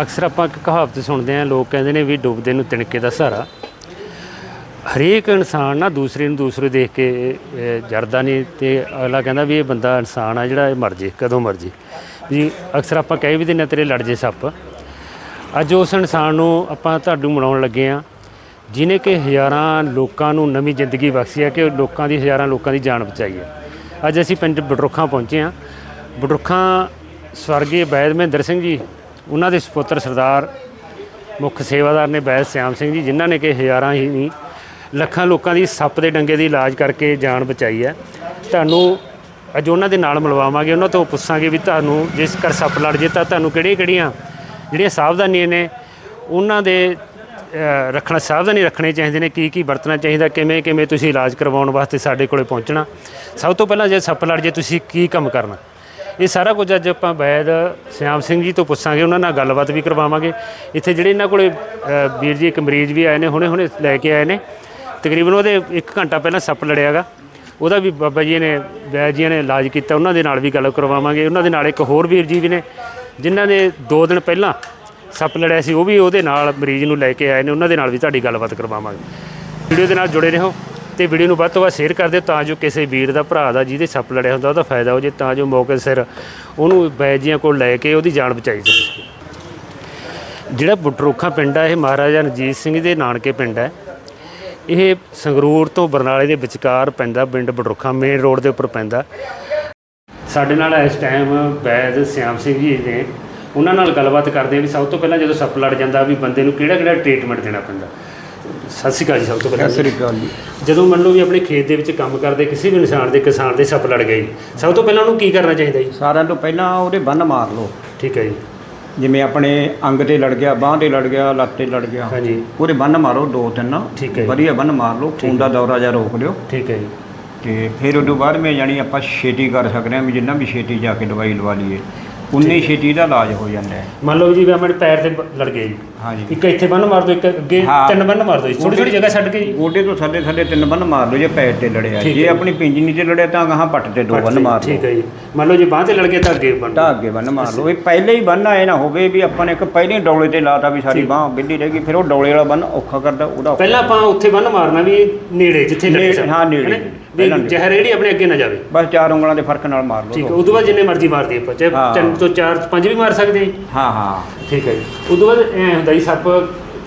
ਅਕਸਰ ਆਪਾਂ ਇੱਕ ਕਹਾਵਤ ਸੁਣਦੇ ਆਂ ਲੋਕ ਕਹਿੰਦੇ ਨੇ ਵੀ ਡੁੱਬਦੇ ਨੂੰ ਤਿਣਕੇ ਦਾ ਸਹਾਰਾ। ਹਰੇਕ ਇਨਸਾਨ ਨਾ ਦੂਸਰੇ ਨੂੰ ਦੂਸਰੇ ਦੇਖ ਕੇ ਜਰਦਾ ਨਹੀਂ ਤੇ ਅਗਲਾ ਕਹਿੰਦਾ ਵੀ ਇਹ ਬੰਦਾ ਇਨਸਾਨ ਆ ਜਿਹੜਾ ਇਹ ਮਰ ਜੇ ਕਦੋਂ ਮਰ ਜੇ। ਵੀ ਅਕਸਰ ਆਪਾਂ ਕਹਿ ਵੀ ਦਿੰਦੇ ਹਾਂ, ਤੇਰੇ ਲੜ ਜੇ ਸੱਪ। ਅੱਜ ਉਸ ਇਨਸਾਨ ਨੂੰ ਆਪਾਂ ਤੁਹਾਡੂ ਮਨਾਉਣ ਲੱਗੇ ਆ ਜਿਨੇ ਕਿ ਹਜ਼ਾਰਾਂ ਲੋਕਾਂ ਨੂੰ ਨਵੀਂ ਜ਼ਿੰਦਗੀ ਬਖਸ਼ੀ ਹੈ ਕਿ ਲੋਕਾਂ ਦੀ ਹਜ਼ਾਰਾਂ ਲੋਕਾਂ ਦੀ ਜਾਨ ਬਚਾਈ ਹੈ। ਅੱਜ ਅਸੀਂ ਪਿੰਡ ਬਡਰੁੱਖਾਂ ਪਹੁੰਚੇ ਆ ਬਡਰੁੱਖਾਂ ਸਵਰਗੀ ਵੈਦ ਮਹਿੰਦਰ ਸਿੰਘ ਜੀ ਉਹਨਾਂ ਦੇ ਸੁਪੁੱਤਰ ਸਰਦਾਰ ਮੁੱਖ ਸੇਵਾਦਾਰ ਨੇ ਬੈਸ ਸਿਆਮ ਸਿੰਘ ਜੀ, ਜਿਨ੍ਹਾਂ ਨੇ ਕਿ ਹਜ਼ਾਰਾਂ ਹੀ ਨਹੀਂ, ਲੱਖਾਂ ਲੋਕਾਂ ਦੀ ਸੱਪ ਦੇ ਡੰਗੇ ਦੀ ਇਲਾਜ ਕਰਕੇ ਜਾਨ ਬਚਾਈ ਹੈ। ਤੁਹਾਨੂੰ ਅੱਜ ਉਹਨਾਂ ਦੇ ਨਾਲ ਮਿਲਵਾਵਾਂਗੇ, ਉਹਨਾਂ ਤੋਂ ਪੁੱਛਾਂਗੇ ਵੀ ਤੁਹਾਨੂੰ ਜਿਸ ਕਰ ਸੱਪ ਲੜ ਜੇ ਤਾਂ ਤੁਹਾਨੂੰ ਕਿਹੜੀਆਂ ਕਿਹੜੀਆਂ ਜਿਹੜੀਆਂ ਸਾਵਧਾਨੀਆਂ ਨੇ, ਉਹਨਾਂ ਦੇ ਰੱਖਣਾ, ਸਾਵਧਾਨੀ ਰੱਖਣੇ ਚਾਹੀਦੇ ਨੇ ਕੀ ਕੀ ਵਰਤਣਾ ਚਾਹੀਦਾ ਕਿਵੇਂ ਕਿਵੇਂ ਤੁਸੀਂ ਇਲਾਜ ਕਰਵਾਉਣ ਵਾਸਤੇ ਸਾਡੇ ਕੋਲੇ ਪਹੁੰਚਣਾ। ਸਭ ਤੋਂ ਪਹਿਲਾਂ ਜੇ ਸੱਪ ਲੜ ਜੇ, ਤੁਸੀਂ ਕੀ ਕੰਮ ਕਰਨਾ? ਇਹ ਸਾਰਾ ਕੁਝ ਅੱਜ ਆਪਾਂ ਵੈਦ ਸਿਆਮ ਸਿੰਘ ਜੀ ਤੋਂ ਪੁੱਛਾਂਗੇ ਉਹਨਾਂ ਨਾਲ ਗੱਲਬਾਤ ਵੀ ਕਰਵਾਵਾਂਗੇ। ਇੱਥੇ ਜਿਹੜੇ ਇਹਨਾਂ ਕੋਲੇ ਅ, ਵੀਰ ਜੀ ਇੱਕ ਮਰੀਜ਼ ਵੀ ਆਏ ਨੇ ਹੁਣੇ ਹੁਣੇ ਲੈ ਕੇ ਆਏ ਨੇ। ਤਕਰੀਬਨ ਉਹਦੇ 1 ਘੰਟਾ ਪਹਿਲਾਂ ਸੱਪ ਲੜਿਆਗਾ। ਉਹਦਾ ਵੀ ਬਾਬਾ ਜੀ ਨੇ ਵੈਦ ਜੀ ਨੇ ਇਲਾਜ ਕੀਤਾ ਉਹਨਾਂ ਦੇ ਨਾਲ ਵੀ ਗੱਲ ਕਰਵਾਵਾਂਗੇ। ਉਹਨਾਂ ਦੇ ਨਾਲ ਇੱਕ ਹੋਰ ਵੀਰ ਜੀ ਵੀ ਨੇ ਜਿਨ੍ਹਾਂ ਦੇ 2 ਦਿਨ ਪਹਿਲਾਂ ਸੱਪ ਲੜਿਆ ਸੀ ਉਹ ਵੀ ਉਹਦੇ ਨਾਲ ਮਰੀਜ਼ ਨੂੰ ਲੈ ਕੇ ਆਏ ਨੇ। ਉਹਨਾਂ ਦੇ ਨਾਲ ਵੀ ਤੁਹਾਡੀ ਗੱਲਬਾਤ ਕਰਵਾਵਾਂਗੇ। ਵੀਡੀਓ ਦੇ ਨਾਲ ਜੁੜੇ ਰਹੋ। ਤੇ ਵੀਡੀਓ ਨੂੰ ਵੱਧ ਤੋਂ ਵੱਧ ਸ਼ੇਅਰ ਕਰ ਦਿਓ ਤਾਂ ਜੋ ਕਿਸੇ ਵੀਰ ਦਾ ਭਰਾ ਦਾ ਜਿਹਦੇ ਸੱਪ ਲੜਿਆ ਹੁੰਦਾ ਉਹਦਾ ਫਾਇਦਾ ਹੋ ਜੇ, ਤਾਂ ਜੋ ਮੌਕੇ ਸਿਰ ਉਹਨੂੰ ਬੈਜੀਆਂ ਕੋਲ ਲੈ ਕੇ ਉਹਦੀ ਜਾਨ ਬਚਾਈ ਸਕੇ। ਜਿਹੜਾ ਬਟਰੋਖਾ ਪਿੰਡ ਹੈ ਇਹ ਮਹਾਰਾਜਾ ਰਣਜੀਤ ਸਿੰਘ ਦੇ ਨਾਨਕੇ ਪਿੰਡ ਹੈ। ਇਹ ਸੰਗਰੂਰ ਤੋਂ ਬਰਨਾਲੇ ਦੇ ਵਿਚਕਾਰ ਪੈਂਦਾ ਪਿੰਡ ਬਟਰੋਖਾ ਮੇਨ ਰੋਡ ਦੇ ਉੱਪਰ ਪੈਂਦਾ। ਸਾਡੇ ਨਾਲ ਇਸ ਟਾਈਮ ਵੈਦ ਸਿਆਮ ਸਿੰਘ ਜੀ ਨੇ, ਉਹਨਾਂ ਨਾਲ ਗੱਲਬਾਤ ਕਰਦੇ ਆ ਵੀ ਸਭ ਤੋਂ ਪਹਿਲਾਂ ਜਦੋਂ ਸੱਪ ਲੜ ਜਾਂਦਾ ਵੀ ਬੰਦੇ ਨੂੰ ਕਿਹੜਾ ਕਿਹੜਾ ਟ੍ਰੀਟਮੈਂਟ ਦੇਣਾ ਪੈਂਦਾ। ਸਤਿ ਸ਼੍ਰੀ ਅਕਾਲ ਜੀ ਸਭ ਤੋਂ ਪਹਿਲਾਂ ਸਤਿ ਸ੍ਰੀ ਅਕਾਲ ਜੀ। ਜਦੋਂ ਮੰਨ ਲਓ ਵੀ ਆਪਣੇ ਖੇਤ ਦੇ ਵਿੱਚ ਕੰਮ ਕਰਦੇ ਕਿਸੇ ਵੀ ਇਨਸਾਨ ਦੇ ਕਿਸਾਨ ਦੇ ਸੱਪ ਲੜ ਗਏ ਸਭ ਤੋਂ ਪਹਿਲਾਂ ਉਹਨੂੰ ਕੀ ਕਰਨਾ ਚਾਹੀਦਾ ਜੀ? ਸਾਰਿਆਂ ਤੋਂ ਪਹਿਲਾਂ ਉਹਦੇ ਬੰਨ ਮਾਰ ਲਓ। ਠੀਕ ਹੈ ਜੀ। ਜਿਵੇਂ ਆਪਣੇ ਅੰਗ ਤੇ ਲੜ ਗਿਆ ਬਾਹ ਤੇ ਲੜ ਗਿਆ ਲੱਤ ਤੇ ਲੜ ਗਿਆ। ਹਾਂਜੀ। ਉਹਦੇ ਬੰਨ ਮਾਰੋ ਦੋ ਤਿੰਨ। ਠੀਕ ਹੈ ਜੀ। ਵਧੀਆ ਬੰਨ ਮਾਰ ਲਓ ਖੂਨ ਦਾ ਦੌਰਾ ਜਾਂ ਰੋਕ ਲਿਓ। ਠੀਕ ਹੈ ਜੀ। ਤੇ ਫਿਰ ਉਦੋਂ ਬਾਅਦ ਮੈਂ ਜਾਣੀ ਆਪਾਂ ਛੇਤੀ ਕਰ ਸਕਦੇ ਹਾਂ ਵੀ ਜਿੰਨਾ ਵੀ ਛੇਤੀ ਜਾ ਕੇ ਦਵਾਈ ਲਵਾ ਲਈਏ। ਉਨੀ ਛੇਤੀ ਦਾ ਇਲਾਜ ਹੋ ਜਾਂਦਾ ਹੈ। ਮੰਨ ਲਓ ਜੀ ਵੀ ਆਪਣੇ ਪੈਰ ਤੇ ਬ- ਲੜ ਗਏ ਜੀ। ਹਾਂਜੀ। ਇੱਕ ਇੱਥੇ ਬੰਨ ਮਾਰ ਦਿਓ ਇੱਕ ਅੱਗੇ ਹਾਂ। ਤਿੰਨ ਬੰਨ ਮਾਰ ਦਿਓ ਜੀ। ਥੋੜੀ ਥੋੜੀ ਜਗ੍ਹਾ ਛੱਡ ਕੇ ਜੀ। ਗੋਡੇ ਤੋਂ ਥੱਲੇ ਥੱਲੇ ਤਿੰਨ ਬੰਨ ਮਾਰ ਲਓ ਜੇ ਪੈਰ ਤੇ ਲੜਿਆ। ਠੀਕ ਜੇ ਹੈ। ਆਪਣੀ ਪਿੰਜਨੀ ਤੇ ਲੜਿਆ ਤਾਂ ਗਾਹਾਂ ਪੱਟ ਤੇ ਦੋ ਬੰਨ ਮਾਰ ਠੀਕ ਲਓ। ਹੈ ਜੀ। ਮੰਨ ਲਓ ਜੇ ਬਾਹ ਤੇ ਲੜ ਗਏ ਤਾਂ ਅੱਗੇ ਬੰਨ ਤਾਂ ਅੱਗੇ ਬੰਨ ਮਾਰ ਲਓ। ਇਹ ਪਹਿਲੇ ਹੀ ਬੰਨ ਆਏ ਨਾ ਹੋਵੇ ਵੀ ਆਪਾਂ ਨੇ ਇੱਕ ਪਹਿਲੇ ਹੀ ਡੌਲੇ ਤੇ ਲਾਤਾ ਵੀ ਸਾਰੀ ਬਾਹ ਬਿੱਲੀ ਰਹਿ ਗਈ ਫਿਰ ਉਹ ਡੌਲੇ ਵਾਲਾ ਬੰਨ ਔਖਾ ਕਰਦਾ ਉਹਦਾ ਔਖਾ। ਪਹਿਲਾਂ ਆਪਾਂ ਉੱਥੇ ਬੰਨ ਮਾਰਨਾ ਵੀ ਨੇੜੇ ਜਿੱਥੇ ਲੜੇ ਨੇੜੇ, ਹਾਂ, ਨੇੜੇ। ਹੈਨਾ? ਵੀ। ਜ਼ਹਿਰ ਜਿਹੜੀ ਆਪਣੇ ਅੱਗੇ ਨਾ ਜਾਵੇ। ਬਸ ਚਾਰ ਉਂਗਲਾਂ ਦੇ ਫ਼ਰਕ ਨਾਲ ਮਾਰ ਠੀਕ ਹੈ ਲਓ ਉਦੋਂ ਬਾਅਦ ਜਿੰਨੇ ਮਰਜ਼ੀ ਮਾਰ ਦਈਏ ਆਪਾਂ ਚਾਹੇ ਹਾਂ। ਤਿੰਨ ਤੋਂ ਚਾਰ ਪੰਜ ਵੀ ਮਾਰ ਸਕਦੇ ਹਾਂ ਜੀ। ਹਾਂ ਹਾਂ। ਠੀਕ ਹੈ ਜੀ। ਉਦੋਂ ਬਾਅਦ ਐ ਹੁੰਦਾ ਜੀ ਸੱਪ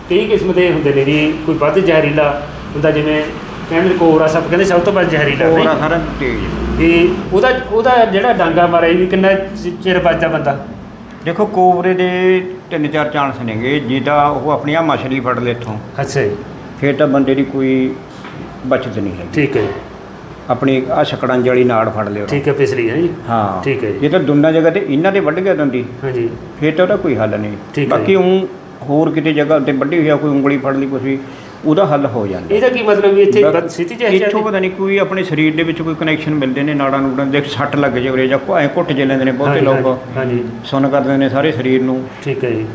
ਕਈ ਕਿਸਮ ਦੇ ਹੁੰਦੇ ਨੇ ਜੀ ਕੋਈ ਵੱਧ ਜ਼ਹਿਰੀਲਾ ਹੁੰਦਾ ਜਿਵੇਂ ਕਹਿੰਦੇ ਕੋਬਰਾ ਸੱਪ ਕਹਿੰਦੇ ਸਭ ਤੋਂ ਵੱਧ ਜ਼ਹਿਰੀਲਾ ਉਹਦਾ ਨਹੀਂ ਸਾਰਾ ਤੇਜ਼। ਵੀ ਉਹਦਾ ਉਹਦਾ ਜਿਹੜਾ ਡਾਂਗਾ ਮਾਰੇ ਵੀ ਕਿੰਨਾ ਚਿ- ਚਿਰ ਬਚਦਾ ਬੰਦਾ? ਦੇਖੋ ਕੋਬਰੇ ਦੇ ਤਿੰਨ ਚਾਰ ਚਾਂਸ ਨੇਗੇ ਜੇ ਤਾਂ ਉਹ ਆਪਣੀ ਆ ਮਛਲੀ ਫੜ ਲੇ ਇੱਥੋਂ। ਅੱਛਾ ਜੀ। ਫਿਰ ਤਾਂ ਬੰਦੇ ਦੀ ਕੋਈ ਬਚਤ ਨਹੀਂ ਹੈਗੀ। ਠੀਕ ਹੈ ਜੀ। ਆਪਣੀ ਆ ਛਕੜਾਂ ਵਾਲੀ ਨਾੜ ਫੜ ਲਿਓ। ਠੀਕ ਹੈ ਪਿਛਲੀ ਹੈ ਜੀ। ਹਾਂ। ਠੀਕ ਹੈ ਜੀ। ਜੇ ਤਾਂ ਦੁੰਨਾ ਜਗ੍ਹਾ ਤੇ ਇਹਨਾਂ ਦੇ ਵੱਢ ਗਿਆ ਦੰਦੀ। ਹਾਂਜੀ। ਫਿਰ ਤਾਂ ਉਹਦਾ ਕੋਈ ਹੱਲ ਨਹੀਂ। ਠੀਕ ਹੈ ਬਾਕੀ ਉਹ ਹੋਰ ਕਿਤੇ ਜਗ੍ਹਾ ਉੱਤੇ ਵੱਢੀ ਹੋਈ ਆ ਕੋਈ ਉਂਗਲੀ ਫੜ ਲਈ ਕੁਛ ਵੀ ਉਹਦਾ ਹੱਲ ਹੋ ਜਾਂਦਾ। ਇਹਦਾ ਕੀ ਮਤਲਬ ਵੀ ਇੱਥੇ ਬਸ ਸਥਿਤੀ ਜਿਹੀ ਇੱਥੋਂ ਪਤਾ ਨਹੀਂ ਕੋਈ ਆਪਣੇ ਸਰੀਰ ਦੇ ਵਿੱਚ ਕੋਈ ਕਨੈਕਸ਼ਨ ਮਿਲਦੇ ਨੇ ਨਾੜਾਂ ਨੂੜਾਂ ਦੇਖ ਸੱਟ ਲੱਗ ਜੇ ਉਰੇ ਜਾਂ ਐ ਘੁੱਟ ਜੇ ਲੈਂਦੇ ਨੇ ਬਹੁਤੇ ਲੋਕ। ਹਾਂਜੀ। ਸੁੰਨ ਕਰਦੇ ਨੇ ਸਾਰੇ ਸਰੀਰ ਨੂੰ। ਠੀਕ ਹੈ ਜੀ।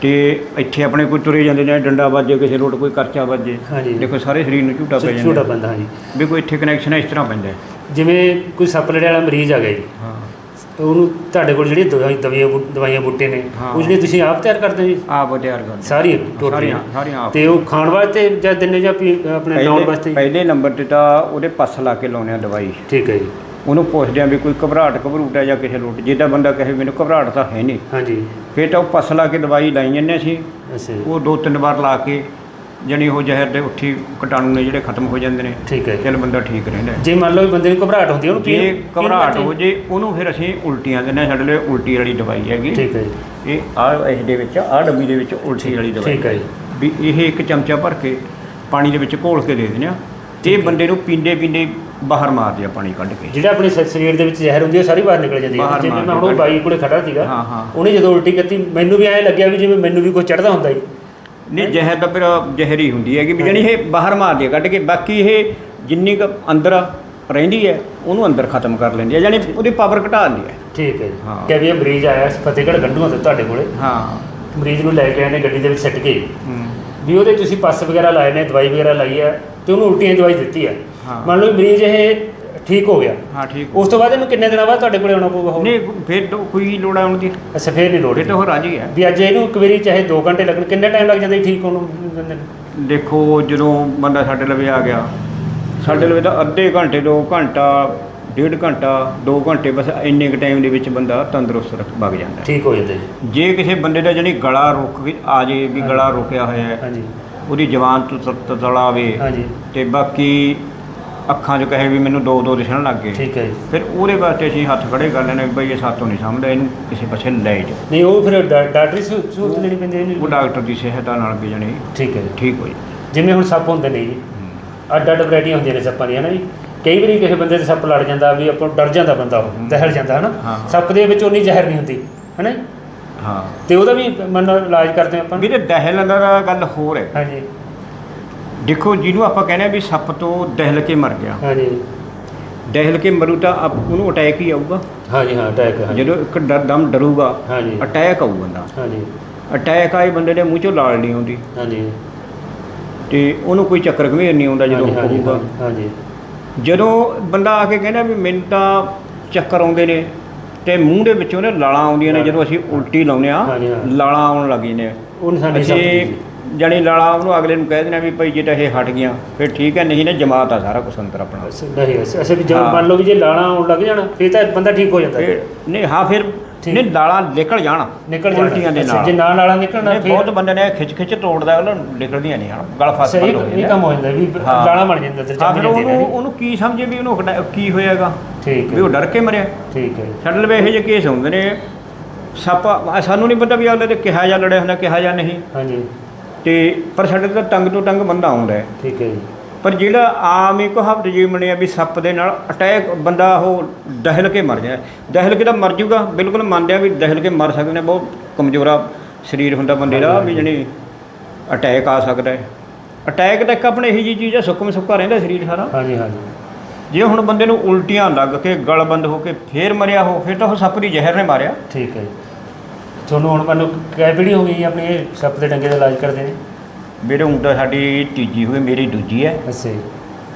ਤੇ ਇੱਥੇ ਆਪਣੇ ਕੋਈ ਤੁਰੇ ਜਾਂਦੇ ਨੇ ਡੰਡਾ ਵੱਜੇ ਕਿਸੇ ਰੋਡ ਕੋਈ ਕਰਚਾ ਵੱਜੇ ਹਾਂਜੀ। ਦੇਖੋ ਸਾਰੇ ਸਰੀਰ ਨੂੰ ਝੂਟਾ ਪੈ ਛੋਟਾ ਜਾਂਦਾ। ਬੰਦਾ ਹਾਂਜੀ। ਵੀ ਕੋਈ ਇੱਥੇ ਕਨੈਕਸ਼ਨ ਹੈ ਇਸ ਤਰ੍ਹਾਂ ਪੈਂਦਾ ਹੈ। ਜਿਵੇਂ ਕੋਈ ਸੱਪ ਲੜੇ ਵਾਲਾ ਮਰੀਜ਼ ਆ ਗਿਆ ਜੀ। ਹਾਂ। ਉਹਨੂੰ ਤੁਹਾਡੇ ਕੋਲ ਜਿਹੜੀ ਦਵਾਈ ਦਵਾਈਆਂ ਬੂ- ਦਵਾਈਆਂ ਬੂਟੇ ਨੇ ਹਾਂ। ਉਹ ਜਿਹੜੀ ਤੁਸੀਂ ਆਪ ਤਿਆਰ ਕਰਦੇ ਹੋ ਜੀ? ਆਪ ਤਿਆਰ ਕਰਦੇ ਸਾਰੀ ਟੋਟਲੀ ਸਾਰੀਆਂ ਸਾਰੀਆਂ ਆਪ। ਤੇ ਉਹ ਖਾਣ ਵਾਸਤੇ ਜਾਂ ਦਿੰਨੇ ਜਾਂ ਪੀ- ਆਪਣੇ ਲਾਉਣ ਪਹਿਲੇ ਵਾਸਤੇ ਪਹਿਲੇ ਨੰਬਰ ਤੇ ਤਾਂ ਉਹਦੇ ਪੱਸ ਲਾ ਕੇ ਲਾਉਣੇ ਆ ਦਵਾਈ। ਠੀਕ ਹੈ ਜੀ। ਉਹਨੂੰ ਪੁੱਛਦੇ ਆ ਵੀ ਕੋਈ ਘਬਰਾਹਟ ਘਬਰੂਟ ਹੈ ਜਾਂ ਕਿਸੇ ਲੋਟ ਜੇ ਤਾਂ ਬੰਦਾ ਕਹੇ ਮੈਨੂੰ ਘਬਰਾਹਟ ਤਾਂ ਹੈ ਨਹੀਂ। ਹਾਂਜੀ। ਫਿਰ ਤਾਂ ਉਹ ਪੱਸ ਲਾ ਕੇ ਦਵਾਈ ਲਾਈ ਜੰਨੇ ਸੀ। ਅੱਛਾ ਜੀ। ਉਹ ਦੋ ਤਿੰਨ ਵਾਰ ਲਾ ਕੇ ਜਣੀ ਉਹ ਜ਼ਹਿਰ ਦੇ ਉੱਠੀ ਕੀਟਾਣੂ ਨੇ ਜਿਹੜੇ ਖਤਮ ਹੋ ਜਾਂਦੇ ਨੇ। ਠੀਕ ਹੈ। ਚੱਲ ਬੰਦਾ ਠੀਕ ਰਹਿੰਦਾ ਹੈ। ਜੇ ਮੰਨ ਲਓ ਵੀ ਬੰਦੇ ਨੂੰ ਘਬਰਾਹਟ ਹੁੰਦੀ ਹੈ ਉਹਨੂੰ ਜੇ ਘਬਰਾਹਟ ਵਾਸਤੇ- ਹੋ ਜੇ ਉਹਨੂੰ ਫਿਰ ਅਸੀਂ ਉਲਟੀਆਂ ਦਿੰਦੇ ਹਾਂ ਸਾਡੇ ਲਈ ਉਲਟੀ ਵਾਲੀ ਦਵਾਈ ਹੈਗੀ। ਠੀਕ ਹੈ ਜੀ। ਇਹ ਆ ਇਸ ਦੇ ਵਿੱਚ ਆ ਡੱਬੀ ਦੇ ਵਿੱਚ ਉਲਟੀ ਵਾਲੀ ਦਵਾਈ। ਠੀਕ ਹੈ ਜੀ। ਵੀ ਇਹ ਇੱਕ ਚਮਚਾ ਭਰ ਕੇ ਪਾਣੀ ਦੇ ਵਿੱਚ ਘੋਲ ਕੇ ਦੇ ਦਿੰਦੇ ਆ ਇਹ ਬੰਦੇ ਨੂੰ ਪੀਂਦੇ ਪੀਂਦੇ ਬਾਹਰ ਮਾਰਦੇ ਆ ਪਾਣੀ ਕੱਢ ਕੇ। ਜਿਹੜਾ ਆਪਣੇ ਸ- ਸਰੀਰ ਦੇ ਵਿੱਚ ਜ਼ਹਿਰ ਹੁੰਦੀ ਹੈ ਉਹ ਸਾਰੀ ਬਾਹਰ ਨਿਕਲ ਜਾਂਦੀ ਹੈ ਬਾਹਰ ਜਿਵੇਂ ਮੈਂ ਹੁਣ ਉਹ ਬਾਈ ਕੋਲੇ ਖੜਾ ਸੀਗਾ ਹਾਂ, ਹਾਂ। ਉਹਨੇ ਜਦੋਂ ਉਲਟੀ ਕੀਤੀ ਮੈਨੂੰ ਵੀ ਐਂ ਲੱਗਿਆ ਵੀ ਜਿਵੇਂ ਮੈਨੂੰ ਵੀ ਕੁਝ ਚੜਦਾ ਹੁੰਦਾ ਜੀ ਨਹੀਂ ਜ਼ਹਿਰ ਤਾਂ ਫਿਰ ਜ਼ਹਿਰੀ ਹੁੰਦੀ ਹੈਗੀ ਵੀ ਜਾਣੀ ਇਹ ਬਾਹਰ ਮਾਰਦੀ ਹੈ ਕੱਢ ਕੇ ਬਾਕੀ ਇਹ ਜਿੰਨੀ ਕੁ ਅੰਦਰ ਰਹਿੰਦੀ ਹੈ ਉਹਨੂੰ ਅੰਦਰ ਖਤਮ ਕਰ ਲੈਂਦੀ ਹੈ ਜਾਣੀ ਉਹਦੀ ਪਾਵਰ ਘਟਾ ਦਿੰਦੀ ਹੈ। ਠੀਕ ਹੈ ਜੀ। ਹਾਂ। ਕਿ ਵੀ ਇਹ ਮਰੀਜ਼ ਆਇਆ ਫਤਿਹਗੜ੍ਹ ਗੰਢੂਆਂ ਤੋਂ ਤੁਹਾਡੇ ਕੋਲੇ। ਹਾਂ। ਮਰੀਜ਼ ਨੂੰ ਲੈ ਕੇ ਆਏ ਨੇ ਗੱਡੀ ਦੇ ਵਿੱਚ ਸਿੱਟ ਕੇ ਹੂੰ। ਵੀ ਉਹਦੇ ਤੁਸੀਂ ਪੱਸ ਵਗੈਰਾ ਲਾਏ ਨੇ ਦਵਾਈ ਵਗੈਰਾ ਲਾਈ ਹੈ ਤੇ ਉਹਨੂੰ ਉਲਟੀਆਂ ਦੀ ਦਵਾਈ ਦਿੱਤੀ ਹੈ ਹਾਂ। ਮੰਨ ਲਓ ਵੀ ਮਰੀਜ਼ ਇਹ ਠੀਕ ਹੋ ਗਿਆ। ਹਾਂ ਠੀਕ ਉਸ ਤੋਂ ਬਾਅਦ ਇਹਨੂੰ ਕਿੰਨੇ ਦਿਨਾਂ ਬਾਅਦ ਤੁਹਾਡੇ ਕੋਲੇ ਆਉਣਾ ਪਊਗਾ ਹੋਰ? ਨਹੀਂ ਫਿਰ ਤਾਂ ਕੋਈ ਲੋੜ ਆਉਣ ਦੀ। ਅੱਛਾ ਫੇਰ ਨਹੀਂ ਲੋੜ ਫਿਰ ਤਾਂ ਉਹ ਰਾਜੀ ਹੈ ਵੀ ਅੱਜ ਇਹਨੂੰ ਇੱਕ ਵਾਰੀ ਚਾਹੇ 2 ਘੰਟੇ ਲੱਗਣ ਕਿੰਨਾ ਟਾਈਮ ਲੱਗ ਜਾਂਦਾ ਠੀਕ ਹੋਣ ਨੂੰ? ਬੰਦੇ ਨੂੰ ਦੇਖੋ ਜਦੋਂ ਬੰਦਾ ਸਾਡੇ ਲਵੇ ਆ ਗਿਆ ਸਾਡੇ ਲਵੇ ਤਾਂ ਅੱਧੇ ਘੰਟੇ ਦੋ ਘੰਟਾ ਡੇਢ ਘੰਟਾ 2 ਘੰਟੇ ਬਸ ਇੰਨੇ ਕੁ ਟਾਈਮ ਦੇ ਵਿੱਚ ਬੰਦਾ ਤੰਦਰੁਸਤ ਰੱਖ ਵਗ ਜਾਂਦਾ ਹੈ। ਠੀਕ ਹੋ ਜਾਂਦਾ ਜੀ। ਜੇ ਕਿਸੇ ਬੰਦੇ ਦਾ ਜਿਹੜੀ ਗਲਾ ਰੁਕ ਵੀ ਆ ਜੇ ਵੀ ਗਲਾ ਰੁਕਿਆ ਹੋਇਆ ਹੈ ਹਾਂਜੀ। ਉਹਦੀ ਜਵਾਨ ਤੋਂ ਤ- ਤਲਾ ਆਵੇ ਹਾਂਜੀ। ਤੇ ਬਾਕੀ ਅੱਖਾਂ 'ਚ ਕਹੇ ਵੀ ਮੈਨੂੰ ਦੋ ਦੋ ਦਿਸਣ ਲੱਗ ਗਏ। ਠੀਕ ਹੈ ਜੀ। ਫਿਰ ਉਹਦੇ ਵਾਸਤੇ ਅਸੀਂ ਹੱਥ ਖੜੇ ਕਰ ਲੈਣੇ ਵੀ ਬਈ ਇਹ ਸਾਤੋਂ ਨਹੀਂ ਸਮਝਦਾ ਇਹਨੂੰ ਕਿਸੇ ਪਾਸੇ ਲੈ ਜਾ ਨਹੀਂ ਉਹ ਫਿਰ ਡਾ- ਡਾਕਟਰੀ ਸਹੂ- ਸਹੂਲਤ ਲੈਣੀ ਪੈਂਦੀ ਹੈ ਉਹ ਇਹਨੂੰ ਡਾਕਟਰ ਦੀ ਸਹਾਇਤਾ ਨਾਲ ਵੀ ਜਣੀ। ਠੀਕ ਹੈ ਜੀ। ਠੀਕ ਹੋ ਜੀ। ਜਿਵੇਂ ਹੁਣ ਸੱਪ ਹੁੰਦੇ ਨੇ ਜੀ। ਅੱਡ ਅੱਡ ਵੈਰਾਈਟੀਆਂ ਹੁੰਦੀਆਂ ਨੇ ਸੱਪਾਂ ਦੀਆਂ ਨਾ ਜੀ। ਕਈ ਵਾਰੀ ਕਿਸੇ ਬੰਦੇ ਦੇ ਸੱਪ ਲੜ ਜਾਂਦਾ ਵੀ ਆਪਾਂ ਡਰ ਜਾਂਦਾ ਬੰਦਾ ਉਹ ਦਹਿਲ ਜਾਂਦਾ ਹਨਾ। ਹਾਂ। ਸੱਪ ਦੇ ਵਿੱਚ ਉਨੀ ਜ਼ਹਿਰ ਨਹੀਂ ਹੁੰਦੀ ਹਨਾ ਜੀ? ਹਾਂ। ਤੇ ਉਹਦਾ ਵੀ ਮੰਨ ਇਲਾਜ ਕਰਦੇ ਆਪਾਂ। ਵੀਰੇ ਦਹਿਲ ਦਾ ਗੱਲ ਹੋਰ ਹੈ। ਹਾਂਜੀ। ਦੇਖੋ ਜਿਹਨੂੰ ਆਪਾਂ ਕਹਿੰਦੇ ਆ ਵੀ ਸੱਪ ਤੋਂ ਦਹਿਲ ਕੇ ਮਰ ਗਿਆ। ਹਾਂਜੀ। ਦਹਿਲ ਕੇ ਮਰੂ ਤਾਂ ਆਪ- ਉਹਨੂੰ ਅਟੈਕ ਹੀ ਆਊਗਾ। ਹਾਂਜੀ ਹਾਂ ਅਟੈਕ ਹਾਂਜੀ। ਜਦੋਂ ਇੱਕ ਡ- ਦਮ ਡਰੂਗਾ ਹਾਂਜੀ। ਅਟੈਕ ਆਊ ਬੰਦਾ। ਹਾਂਜੀ। ਅਟੈਕ ਆਏ ਬੰਦੇ ਦੇ ਮੂੰਹ ਚੋਂ ਲਾਲ ਨਹੀਂ ਆਉਂਦੀ। ਹਾਂਜੀ। ਤੇ ਉਹਨੂੰ ਕੋਈ ਚੱਕਰ ਘਮੇਰ ਨਹੀਂ ਆਉਂਦਾ ਜਦੋਂ ਹਾਂਜੀ, ਹਾਂਜੀ, ਹੋਊਗਾ ਹਾਂਜੀ ਜਦੋਂ ਬੰਦਾ ਆ ਕੇ ਕਹਿੰਦਾ ਵੀ ਮੈਨੂੰ ਤਾਂ ਚੱਕਰ ਆਉਂਦੇ ਨੇ ਤੇ ਮੂੰਹ ਦੇ ਵਿੱਚੋਂ ਨੇ ਲਾਲਾਂ ਆਉਂਦੀਆਂ ਨੇ ਜਦੋਂ ਅਸੀਂ ਉਲਟੀ ਲਾਉਂਦੇ ਆ ਹਾਂਜੀ, ਹਾਂ। ਲਾਲਾਂ ਆਉਣ ਲੱਗ ਜਾਂਦੇ ਨੇ ਉਹ ਨਿਸ਼ਾਨੀ ਅਸੀਂ ਜੀ। ਜਾਣੀ ਲਾਲਾਂ ਉਹਨੂੰ ਅਗਲੇ ਨੂੰ ਕਹਿ ਦੇਣਾ ਵੀ ਭਾਈ ਜੇ ਤਾਂ ਇਹ ਹਟ ਗਿਆ ਫਿਰ ਠੀਕ ਹੈ ਨਹੀਂ ਨਾ ਜਮਾਤ ਆ ਸਾਰਾ ਕੁਛ ਅੰਦਰ ਆਪਣਾ। ਅੱਛਾ, ਨਹੀਂ ਅਸੀਂ ਅਸੀਂ ਵੀ ਜਦੋਂ ਹਾਂ। ਮੰਨ ਲਓ ਵੀ ਜੇ ਲਾਣਾ ਆਉਣ ਲੱਗ ਜਾਣ ਫਿਰ ਤਾਂ ਬੰਦਾ ਠੀਕ ਹੋ ਜਾਂਦਾ ਨਹੀਂ ਹਾਂ ਫਿਰ। ਨਹੀਂ ਲਾਲਾਂ ਨਿਕਲ ਜਾਣ ਨਿਕਲ ਉਲਟੀਆਂ ਜਾਂਦਾ ਦੇ ਅੱਛਾ, ਨਾਲ। ਜੇ ਨਾਲ ਨਾਲਾ ਨਿਕਲਣਾ ਨਹੀਂ, ਫਿਰ ਬਹੁਤ ਬੰਦੇ ਨੇ ਖਿੱਚ ਖਿੱਚ ਤੋੜਦਾ ਉਹਨਾਂ ਨਿਕਲਦੀਆਂ ਨਹੀਂ ਹਨ। ਗਲ ਫਸ ਸਹੀ ਬੰਦ ਹੋ ਇਹ ਜਾਂਦਾ ਕੰਮ ਹੋ। ਜਾਂਦਾ ਵੀ ਹਾਂ। ਲਾਣਾ ਬਣ ਜਾਂਦਾ ਤੇ ਚੱਲ ਉਹਨੂੰ ਉਹਨੂੰ ਕੀ ਸਮਝੇ ਵੀ ਉਹਨੂੰ ਕੀ ਹੋਇਆਗਾ? ਠੀਕ ਵੀ ਉਹ ਡਰ ਕੇ ਮਰਿਆ। ਠੀਕ ਹੈ। ਸਾਡੇ ਲਵੇ ਇਹੋ ਜਿਹੇ ਕੇਸ ਹੁੰਦੇ ਨੇ। ਸੱਪ ਸਾਨੂੰ ਨਹੀਂ ਪਤਾ ਵੀ ਅਗਲੇ ਤੇ ਕਿਹਾ ਜਾਂ ਲੜਿਆ ਹੁੰਦਾ ਕਿਹਾ ਜਾਂ ਨਹੀਂ। ਹਾਂਜੀ। ਤੇ ਪਰ ਸਾਡੇ ਤੇ ਟੰਗ ਤੋਂ ਟੰਗ ਬੰਦਾ ਆਉਂਦਾ ਹੈ। ਠੀਕ ਹੈ ਜੀ। ਪਰ ਜਿਹੜਾ ਆਮ ਹੀ ਕਹਾਵਤ ਜੀ ਮੰਨਿਆ ਵੀ ਸੱਪ ਦੇ ਨਾਲ ਅਟੈਕ ਬੰਦਾ ਉਹ ਦਹਿਲ ਕੇ ਮਰ ਜਾਏ। ਦਹਿਲ ਕੇ ਤਾਂ ਮਰ ਜੂਗਾ ਬਿਲਕੁਲ ਮੰਨਦੇ ਆ ਵੀ ਦਹਿਲ ਕੇ ਮਰ ਸਕਦੇ ਨੇ ਬਹੁਤ ਕਮਜ਼ੋਰਾ ਸਰੀਰ ਹੁੰਦਾ ਬੰਦੇ ਦਾ ਵੀ ਜਣੀ ਅਟੈਕ ਆ ਸਕਦਾ ਹੈ। ਅਟੈਕ ਤਾਂ ਇੱਕ ਆਪਣੇ ਇਹੀ ਜੀ ਚੀਜ਼ ਹੈ ਸੁੱਕਮ ਸੁੱਕਾ ਰਹਿੰਦਾ ਸਰੀਰ ਸਾਰਾ। ਹਾਂਜੀ ਹਾਂਜੀ। ਜੇ ਹੁਣ ਬੰਦੇ ਨੂੰ ਉਲਟੀਆਂ ਲੱਗ ਕੇ ਗਲ ਬੰਦ ਹੋ ਕੇ ਫੇਰ ਮਰਿਆ ਹੋ ਫਿਰ ਤਾਂ ਉਹ ਸੱਪ ਦੀ ਜ਼ਹਿਰ ਨੇ ਮਾਰਿਆ। ਠੀਕ ਹੈ ਜੀ। ਤੁਹਾਨੂੰ ਹੁਣ ਮੈਨੂੰ ਕੈ ਪੀੜੀ ਹੋ ਗਈ ਆਪਣੀ ਇਹ ਸੱਪ ਦੇ ਡੰਗੇ ਦਾ ਇਲਾਜ ਕਰਦੇ ਨੇ। ਮੇਰੇ ਹੁਣ ਤਾਂ ਸਾਡੀ ਤੀਜੀ ਹੋਈ ਮੇਰੀ ਦੂਜੀ ਹੈ। ਅੱਛਾ ਜੀ।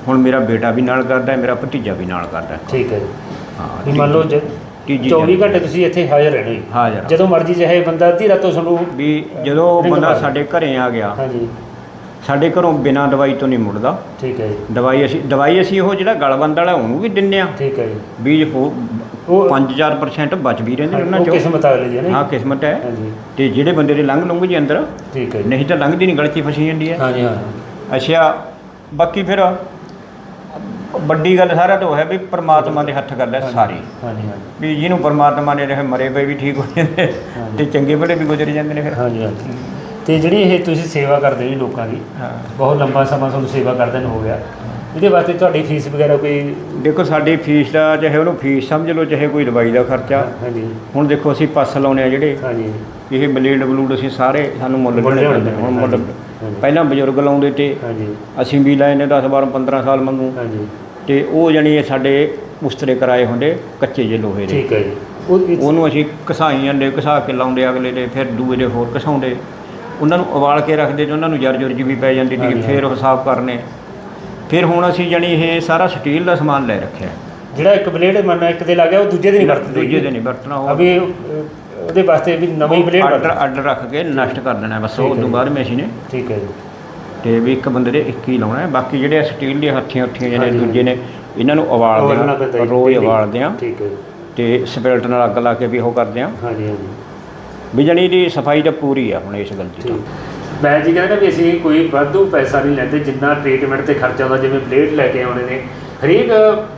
ਹੁਣ ਮੇਰਾ ਬੇਟਾ ਵੀ ਨਾਲ ਕਰਦਾ ਹੈ ਮੇਰਾ ਭਤੀਜਾ ਵੀ ਨਾਲ ਕਰਦਾ। ਹੈ ਠੀਕ ਹੈ ਜੀ। ਹਾਂ ਵੀ ਮੰਨ ਲਓ ਜ- ਤੀਜੀ 24 ਘੰਟੇ ਤੁਸੀਂ ਇੱਥੇ ਹਾਜ਼ਰ ਰਹਿਣਾ ਜੀ। ਹਾਜ਼ਰ ਹਾਂ। ਜਦੋਂ ਮਰਜ਼ੀ ਚਾਹੇ ਬੰਦਾ ਅੱਧੀ ਰਾਤੋਂ ਤੁਹਾਨੂੰ ਵੀ ਜਦੋਂ ਰਿੰਗ ਬੰਦਾ ਮਾਰ। ਸਾਡੇ ਘਰੇ ਆ ਗਿਆ ਹਾਂਜੀ। ਸਾਡੇ ਘਰੋਂ ਬਿਨਾਂ ਦਵਾਈ ਤੋਂ ਨਹੀਂ ਮੁੜਦਾ। ਠੀਕ ਹੈ ਜੀ। ਦਵਾਈ ਅਸੀਂ ਦਵਾਈ ਅਸੀਂ ਉਹ ਜਿਹੜਾ ਗਲਬੰਦ ਵਾਲਾ ਉਹਨੂੰ ਵੀ ਦਿੰਨੇ ਆ। ਠੀਕ ਹੈ ਜੀ। ਬੀਜ ਉਹ 5-4% ਬਚ ਵੀ ਰਹਿੰਦੇ ਨੇ ਉਹਨਾਂ ਉਹ ਚੋਂ। ਕਿਸਮਤ ਅਗਲੇ ਦੀ ਹੈ ਜੀ? ਕਿਸਮਤ ਹੈ। ਤੇ ਜਿਹੜੇ ਬੰਦੇ ਦੇ ਲੰਘ ਲੰਘ ਜੀ ਅੰਦਰ ਠੀਕ ਹੈ ਜੀ। ਨਹੀਂ ਤਾਂ ਲੰਘਦੀ ਨਹੀਂ ਗਲਤੀ ਫਸੀ ਜਾਂਦੀ ਹੈ। ਹਾਂਜੀ ਹਾਂ। ਅੱਛਾ ਬਾਕੀ ਫਿਰ ਵੱਡੀ ਗੱਲ ਸਾਰਾ ਤੋਂ ਹੈ ਵੀ ਪ੍ਰਮਾਤਮਾ ਦੇ ਹੱਥ ਗੱਲ ਹੈ ਸਾਰੀ। ਹਾਂਜੀ ਹਾਂਜੀ। ਵੀ ਜਿਹਨੂੰ ਪ੍ਰਮਾਤਮਾ ਨੇ ਰਹੇ ਮਰੇ ਪਏ ਵੀ ਠੀਕ ਹੋ ਜਾਂਦੇ ਤੇ ਚੰਗੇ ਬੜੇ ਵੀ ਗੁਜ਼ਰ ਜਾਂਦੇ ਨੇ ਫਿਰ। ਹਾਂਜੀ ਹਾਂਜੀ। ਤੇ ਜਿਹੜੀ ਇਹ ਤੁਸੀਂ ਸੇਵਾ ਕਰਦੇ ਜੀ ਲੋਕਾਂ ਦੀ ਬਹੁਤ ਲੰਬਾ ਸਮਾਂ ਤੁਹਾਨੂੰ ਸੇਵਾ ਕਰਦੇ ਨੂੰ ਹੋ ਗਿਆ। ਇਹਦੇ ਵਾਸਤੇ ਤੁਹਾਡੀ ਫੀਸ ਵਗੈਰਾ ਕੋਈ ਦੇਖੋ ਸਾਡੀ ਫੀਸ ਦਾ ਚਾਹੇ ਉਹਨੂੰ ਫੀਸ ਸਮਝ ਲਓ ਚਾਹੇ ਕੋਈ ਦਵਾਈ ਦਾ ਖਰਚਾ। ਹਾਂਜੀ। ਹੁਣ ਦੇਖੋ ਅਸੀਂ ਪੱਸ ਲਾਉਨੇ ਆ ਜਿਹੜੇ। ਹਾਂਜੀ। ਇਹ ਬਲੇਡ ਬਲੂਡ ਅਸੀਂ ਸਾਰੇ ਸਾਨੂੰ ਮੁੱਲ ਲੈਣੇ ਪੈਂਦੇ। ਹੁਣ ਮੁੱਲ। ਪਹਿਲਾਂ ਬਜ਼ੁਰਗ ਲਾਉਂਦੇ ਤੇ ਹਾਂਜੀ। ਅਸੀਂ ਵੀ ਲਾਏ ਨੇ 10 12 15 ਸਾਲ ਮੰਗੂ ਹਾਂਜੀ। ਤੇ ਉਹ ਜਣੀ ਸਾਡੇ ਉਸਤਰੇ ਕਰਾਏ ਹੁੰਦੇ ਕੱਚੇ ਜੇ ਲੋਹੇ ਦੇ। ਠੀਕ ਹੈ ਜੀ। ਉਹਨੂੰ ਅਸੀਂ ਘਸਾਈ ਜਾਂਦੇ ਘਸਾ ਕੇ ਲਾਉਂਦੇ ਅਗਲੇ ਦੇ ਫਿਰ ਦੂਏ ਦੇ ਹੋਰ ਘਸਾਉਂਦੇ ਉਹਨਾਂ ਨੂੰ ਉਬਾਲ ਕੇ ਰੱਖਦੇ ਤੇ ਉਹਨਾਂ ਨੂੰ ਜਰ ਜੁਰ ਜੀ ਵੀ ਪੈ ਜਾਂਦੀ ਸੀ ਫਿਰ ਉਹ ਸਾਫ਼ ਕਰਨੇ। ਫਿਰ ਹੁਣ ਅਸੀਂ ਜਣੀ ਇਹ ਸਾਰਾ ਸਟੀਲ ਦਾ ਸਮਾਨ ਲੈ ਰੱਖਿਆ। ਜਿਹੜਾ ਇੱਕ ਬਲੇਡ ਮੰਨਣਾ ਇੱਕ ਤੇ ਲੱਗ ਗਿਆ ਉਹ ਦੂਜੇ ਦੇ ਨਹੀਂ ਵਰਤਦੇ ਦੂਜੇ ਦੇ ਨਹੀਂ ਵਰਤਣਾ ਉਹ ਅਭੀ ਉਹਦੇ ਵਾਸਤੇ ਵੀ ਨਵੀਂ ਬਲੇਡ ਅੱਡ ਵਰਤਣਾ ਅੱਡ ਰੱਖ ਕੇ ਨਸ਼ਟ ਕਰ ਦੇਣਾ ਬਸ ਉਹ ਤੋਂ। ਬਾਅਦ ਮੈਂ ਅਸੀਂ ਨੇ ਠੀਕ ਹੈ ਜੀ। ਤੇ ਵੀ ਇੱਕ ਬੰਦੇ ਦੇ ਇੱਕ ਹੀ ਲਾਉਣਾ ਹੈ ਬਾਕੀ ਜਿਹੜੇ ਸਟੀਲ ਦੀਆਂ ਹੱਥੀਆਂ ਉੱਠੀਆਂ ਜਿਹੜੇ ਦੂਜੇ ਨੇ ਇਹਨਾਂ ਨੂੰ ਉਬਾਲਦੇ ਪੈਂਦਾ ਆ ਜੀ, ਰੋਜ਼ daily। ਉਬਾਲਦੇ ਆ ਠੀਕ ਹੈ ਜੀ। ਤੇ ਸਪਿਲਟ ਨਾਲ ਅੱਗ ਲਾ ਕੇ ਵੀ ਉਹ ਕਰਦੇ ਆ ਹਾਂਜੀ ਹਾਂਜੀ। ਵੀ ਜਣੀ ਦੀ ਸਫ਼ਾਈ ਤਾਂ ਪੂਰੀ ਆ ਹੁਣ ਇਸ ਗੱਲ ਦੀ ਤਾਂ। ਠੀਕ। ਮੈਂ ਜੀ ਕਹਿੰਦਾ ਵੀ ਅਸੀਂ ਕੋਈ ਵਾਧੂ ਪੈਸਾ ਨਹੀਂ ਲੈਂਦੇ, ਜਿੰਨਾ ਟ੍ਰੀਟਮੈਂਟ ਤੇ ਖਰਚਾ ਹੁੰਦਾ ਜਿਵੇਂ ਬਲੇਡ ਲੈ ਕੇ ਆਉਣੇ ਨੇ। ਹਰੇਕ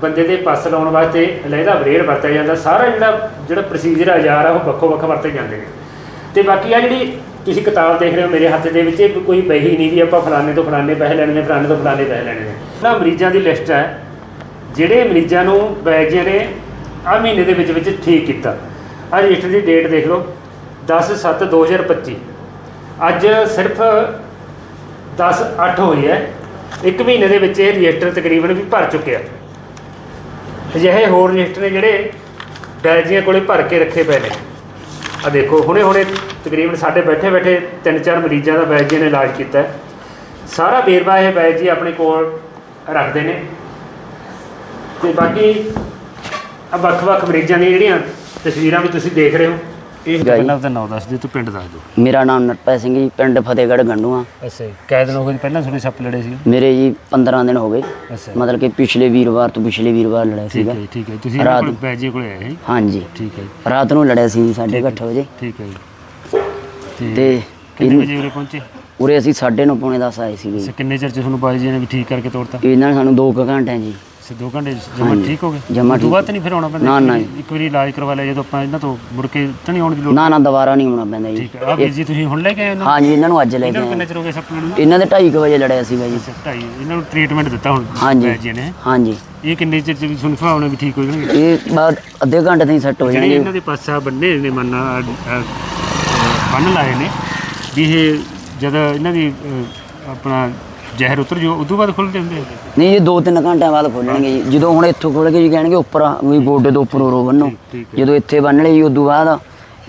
ਬੰਦੇ ਦੇ ਪੱਸ ਲਾਉਣ ਵਾਸਤੇ ਲਹਿਦਾ ਬਲੇਡ ਵਰਤਿਆ ਜਾਂਦਾ, ਸਾਰਾ ਜਿਹੜਾ ਜਿਹੜਾ ਪ੍ਰੋਸੀਜਰ ਆ ਯਾਰ ਆ ਉਹ ਵੱਖੋ ਵੱਖ ਵਰਤੇ ਜਾਂਦੇ ਨੇ। ਤੇ ਬਾਕੀ ਆ ਜਿਹੜੀ ਤੁਸੀਂ ਕਿਤਾਬ ਦੇਖ ਰਹੇ ਹੋ ਮੇਰੇ ਹੱਥ ਦੇ ਵਿੱਚ, ਇਹ ਕੋਈ ਬਹੀ ਨਹੀਂ ਵੀ ਆਪਾਂ ਫਲਾਣੇ ਤੋਂ ਫਲਾਣੇ ਪੈਸੇ ਲੈਣੇ ਨੇ, ਫਲਾਣੇ ਤੋਂ ਫਲਾਣੇ ਪੈਸੇ ਲੈਣੇ ਨੇ। ਨਾ ਮਰੀਜ਼ਾਂ ਦੀ ਲਿਸਟ ਹੈ, ਜਿਹੜੇ ਮਰੀਜ਼ਾਂ ਨੂੰ ਬੈਜੀਆਂ ਨੇ ਆ ਮਹੀਨੇ ਦੇ ਵਿੱਚ ਵਿੱਚ ਠੀਕ ਕੀਤਾ। ਆ ਰਜਿਸਟਰ ਦੀ ਡੇਟ ਦੇਖ ਲਓ 10 7 2025 ਅੱਜ ਸਿਰਫ 10 8 ਹੋਈ ਹੈ। ਇੱਕ ਮਹੀਨੇ ਦੇ ਵਿੱਚ ਇਹ ਰਜਿਸਟਰ ਤਕਰੀਬਨ ਵੀ ਭਰ ਚੁੱਕਿਆ ਅਜਿਹੇ ਹੋਰ ਰਜਿਸਟਰ ਨੇ ਜਿਹੜੇ ਬੈਜੀਆਂ ਕੋਲੇ ਭਰ ਕੇ ਰੱਖੇ ਪਏ ਨੇ। ਆ ਦੇਖੋ ਹੁਣੇ ਹੁਣੇ ਤਕਰੀਬਨ ਸਾਡੇ ਬੈਠੇ ਬੈਠੇ ਤਿੰਨ ਚਾਰ ਮਰੀਜ਼ਾਂ ਦਾ ਬੈਜੀਆਂ ਨੇ ਇਲਾਜ ਕੀਤਾ। ਸਾਰਾ ਵੇਰਵਾ ਇਹ ਬੈਜ ਜੀ ਆਪਣੇ ਕੋਲ ਰੱਖਦੇ ਨੇ। ਤੇ ਬਾਕੀ ਵੱਖ-ਵੱਖ ਮਰੀਜ਼ਾਂ ਦੀਆਂ ਜਿਹੜੀਆਂ ਤਸਵੀਰਾਂ ਵੀ ਤੁਸੀਂ ਦੇਖ ਰਹੇ ਹੋ। ਇਹ। ਪਹਿਲਾਂ ਤਾਂ ਨਾਮ ਦੱਸ ਦਿਓ ਤੂੰ ਪਿੰਡ ਦੱਸ ਦਿਓ। ਮੇਰਾ ਨਾਮ ਨਟਪੈ ਸਿੰਘ ਜੀ ਪਿੰਡ ਫਤਿਹਗੜ੍ਹ ਗੰਡੂਆ। ਅੱਛਾ ਕੈ ਦਿਨ ਹੋ ਗਏ ਪਹਿਲਾਂ ਤੁਹਾਡੇ ਸੱਪ ਲੜੇ ਸੀ ਮੇਰੇ ਜੀ 15 ਦਿਨ ਹੋ ਗਏ। ਮਤਲਬ ਕਿ ਪਿਛਲੇ ਵੀਰਵਾਰ ਤੋਂ ਪਿਛਲੇ ਵੀਰਵਾਰ ਲੜਿਆ ਠੀਕ ਸੀਗਾ। ਹੈ ਜੀ, ਠੀਕ ਹੈ। ਤੁਸੀਂ ਰਾਤ ਕੋਲ ਬੈਜੇ ਕੋਲੇ ਆਏ ਹੈ ਹਾਂਜੀ। ਠੀਕ ਹੈ ਰਾਤ ਨੂੰ ਲੜਿਆ ਸੀ 8:30 ਵਜੇ ਠੀਕ ਹੈ ਜੀ। ਤੇ ਕਿੰਨੇ ਵਜੇ ਉਰੇ ਪਹੁੰਚੇ? ਉਰੇ ਅਸੀਂ 9:30 ਪੌਣੇ 10 ਆਏ ਸੀਗੇ ਕਿੰਨੇ ਚਿਰ ਚ ਤੁਹਾਨੂੰ ਬਾਈ ਜੀ ਨੇ ਵੀ ਠੀਕ ਕਰਕੇ ਤੋੜਤਾ? ਇਹਨਾਂ ਨੇ ਸਾਨੂੰ 2 ਘੰਟੇ ਜੀ ਸੇ 2 ਘੰਟੇ ਜਮਾ ਹਾਂਜੀ। ਠੀਕ ਹੋ ਗਏ? ਜਮਾਂ ਠੀਕ। ਤਾਂ ਨਹੀਂ ਫਿਰ ਆਉਣਾ ਪੈਂਦਾ? ਨਾ, ਨਾ। ਇੱਕ ਵਾਰੀ ਇਲਾਜ ਕਰਵਾ ਲਿਆ ਜਦੋਂ ਆਪਾਂ ਇਹਨਾਂ ਤੋਂ ਮੁੜ ਕੇ ਤਾਂ ਨਹੀਂ ਆਉਣ ਦੀ ਲੋੜ? ਨਾ ਨਾ ਦੁਬਾਰਾ ਨਹੀਂ ਆਉਣਾ ਪੈਂਦਾ ਜੀ। ਠੀਕ ਹੈ। ਆ ਵੀਰ ਜੀ ਤੁਸੀਂ ਹੁਣ ਲੈ ਕੇ ਆਏ ਇਹਨਾਂ ਨੂੰ? ਹਾਂਜੀ ਇਹਨਾਂ ਨੂੰ ਅੱਜ ਲੈ ਕੇ ਇਹਨਾਂ ਨੂੰ ਕਿੰਨੇ ਆਏ ਚਿਰ ਹੋ ਗਏ ਸੱਪ ਲੜਨ ਨੂੰ? ਇਹਨਾਂ ਦੇ 2:30 ਵਜੇ ਲੜਿਆ ਸੀਗਾ ਜੀ ਅੱਛਾ ਢਾਈ। ਇਹਨਾਂ ਨੂੰ ਟ੍ਰੀਟਮੈਂਟ ਦਿੱਤਾ ਹੁਣ ਹਾਂਜੀ। ਜੀ ਨੇ। ਹਾਂਜੀ। ਇਹ ਕਿੰਨੇ ਚਿਰ ਚ ਵੀ ਤੁਹਾਨੂੰ ਸੁਭਾਵਨਾ ਵੀ ਠੀਕ ਹੋ ਜਾਣਗੇ? ਇਹ ਬਾਅਦ ਅੱਧੇ ਘੰਟੇ ਤਾਈਂ ਸੈੱਟ ਹੋ ਜਿਹੜੇ ਜਾਣਗੇ। ਇਹਨਾਂ ਦੇ ਪਾਸਾ ਬੰਨੇ ਨੇ ਮੰਨਾ ਬੰਨ ਲਾਏ ਨੇ ਵੀ ਇਹ ਜਦ ਇਹਨਾਂ ਦੀ ਅਹ, ਆਪਣਾ ਜ਼ਹਿਰ ਉਤਰ ਜੋ ਉਦੋਂ ਬਾਅਦ ਖੁੱਲ ਜਾਂਦੇ ਆ। ਨਹੀਂ ਇਹ 2-3 ਘੰਟਿਆਂ ਬਾਅਦ ਖੋਲਣਗੇ ਜੀ। ਜਦੋਂ ਹੁਣ ਇੱਥੋਂ ਖੋਲ ਕੇ ਜੀ ਕਹਿਣਗੇ ਉੱਪਰ ਵੀ ਗੋਡੇ ਤੋਂ ਉੱਪਰ ਰੋ ਬੰਨੋ। ਜਦੋਂ ਇੱਥੇ ਬੰਨ ਲਈ ਉਦੋਂ ਬਾਅਦ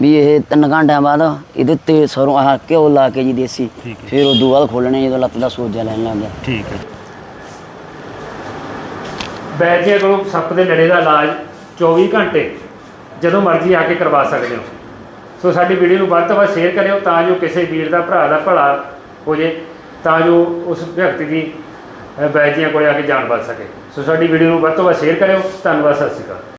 ਵੀ ਇਹ 3 ਘੰਟਿਆਂ ਬਾਅਦ ਇਹਦੇ ਤੇ ਸਰੋਂ ਆਹ ਘਿਓ ਲਾ ਕੇ ਜੀ ਦੇਸੀ। ਫਿਰ ਉਦੋਂ ਬਾਅਦ ਖੋਲਣੇ ਜਦੋਂ ਲੱਤ ਦਾ ਸੋਜਾ ਲੈਣ ਲੱਗ ਗਿਆ। ਠੀਕ ਹੈ। ਬੈਜੇ ਕੋਲ ਸੱਪ ਦੇ ਲੜੇ ਦਾ ਇਲਾਜ 24 ਘੰਟੇ ਜਦੋਂ ਮਰਜ਼ੀ ਆ ਕੇ ਕਰਵਾ ਸਕਦੇ ਹੋ। ਸੋ ਸਾਡੀ ਵੀਡੀਓ ਨੂੰ ਵੱਧ ਤੋਂ ਵੱਧ ਸ਼ੇਅਰ ਕਰਿਓ ਤਾਂ ਜੋ ਕਿਸੇ ਵੀਰ ਦਾ ਭਰਾ ਦਾ ਭਲਾ ਹੋ ਜੇ। ਤਾਂ ਜੋ ਉਸ ਵਿਅਕਤੀ ਦੀ ਅ, ਬੈਜੀਆਂ ਕੋਲੇ ਆ ਕੇ ਜਾਨ ਬਚ ਸਕੇ। ਸੋ ਸਾਡੀ ਵੀਡੀਓ ਨੂੰ ਵੱਧ ਤੋਂ ਵੱਧ ਸ਼ੇਅਰ ਕਰਿਓ। ਧੰਨਵਾਦ ਸਤਿ ਸ਼੍ਰੀ ਅਕਾਲ।